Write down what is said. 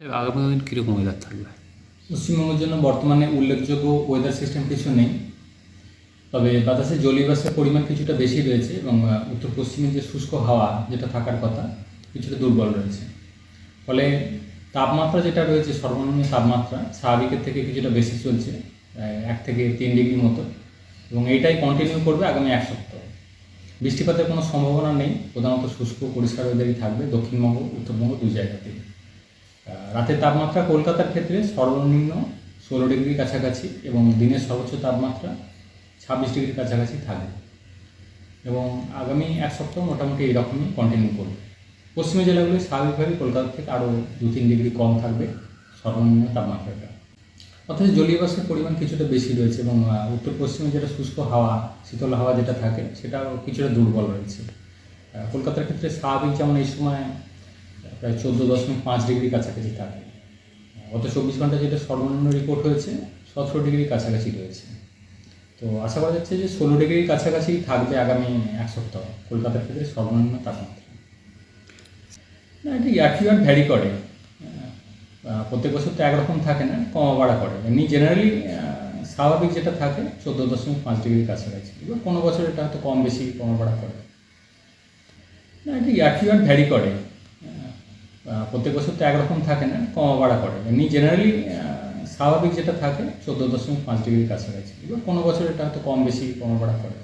আগামী দিন কীরকম ওয়েদার থাকবে? পশ্চিমবঙ্গের জন্য বর্তমানে উল্লেখযোগ্য ওয়েদার সিস্টেম কিছু নেই। তবে বাতাসে জলীয়বাষ্পের পরিমাণ কিছুটা বেশি রয়েছে এবং উত্তর পশ্চিমে যে শুষ্ক হাওয়া যেটা থাকার কথা কিছুটা দুর্বল রয়েছে। ফলে তাপমাত্রা যেটা রয়েছে, সর্বনিম্ন তাপমাত্রা স্বাভাবিকের থেকে কিছুটা বেশি চলছে এক থেকে তিন ডিগ্রি মতো। এবং এইটাই কন্টিনিউ করবে আগামী এক সপ্তাহ। বৃষ্টিপাতের কোনো সম্ভাবনা নেই। প্রধানত শুষ্ক পরিষ্কার ওয়েদারই থাকবে। দক্ষিণবঙ্গ, উত্তরবঙ্গ দুই জায়গাতেই। রাতের তাপমাত্রা কলকাতার ক্ষেত্রে সর্বনিম্ন ষোলো ডিগ্রির কাছাকাছি এবং দিনের সর্বোচ্চ তাপমাত্রা ছাব্বিশ ডিগ্রির কাছাকাছি থাকবে। এবং আগামী এক সপ্তাহ মোটামুটি এইরকমই কন্টিনিউ করবে। পশ্চিমী জেলাগুলি স্বাভাবিকভাবে কলকাতা থেকে আরও দু তিন ডিগ্রি কম থাকবে সর্বনিম্ন তাপমাত্রাটা। অথচ জলীয় পরিমাণ কিছুটা বেশি রয়েছে এবং উত্তর পশ্চিমে যেটা শুষ্ক হাওয়া, শীতল হাওয়া যেটা থাকে, সেটাও কিছুটা দুর্বল রয়েছে। কলকাতার ক্ষেত্রে স্বাভাবিক যেমন এই সময় প্রায় চোদ্দ দশমিক পাঁচ ডিগ্রি কাছাকাছি থাকে। গত চব্বিশ ঘণ্টা যেটা সর্বনিম্ন রিপোর্ট হয়েছে, সতেরো ডিগ্রি কাছাকাছি রয়েছে। তো আশা করা যাচ্ছে যে ষোলো ডিগ্রির কাছাকাছি থাকবে আগামী এক সপ্তাহ। কলকাতার ক্ষেত্রে সর্বনিম্ন তাপমাত্রা। না, এটা ইয়ার ভ্যারি করে। প্রত্যেক বছর তো একরকম থাকে না, কমা বাড়া করে। এমনি জেনারেলি স্বাভাবিক যেটা থাকে, চোদ্দ দশমিক পাঁচ ডিগ্রির কাছাকাছি। এবার কোনো বছর এটা হয়তো কম বেশি কমা বাড়া করে। না, এটা ইয়ার ভ্যারি করে। প্রত্যেক বছর তো একরকম থাকে না কমা বাড়া করে। এমনি জেনারেলি স্বাভাবিক যেটা থাকে, চোদ্দ দশমিক পাঁচ ডিগ্রির কাছাকাছি। এবার কোনো বছর এটা হয়তো কম বেশি কমা বাড়া করে।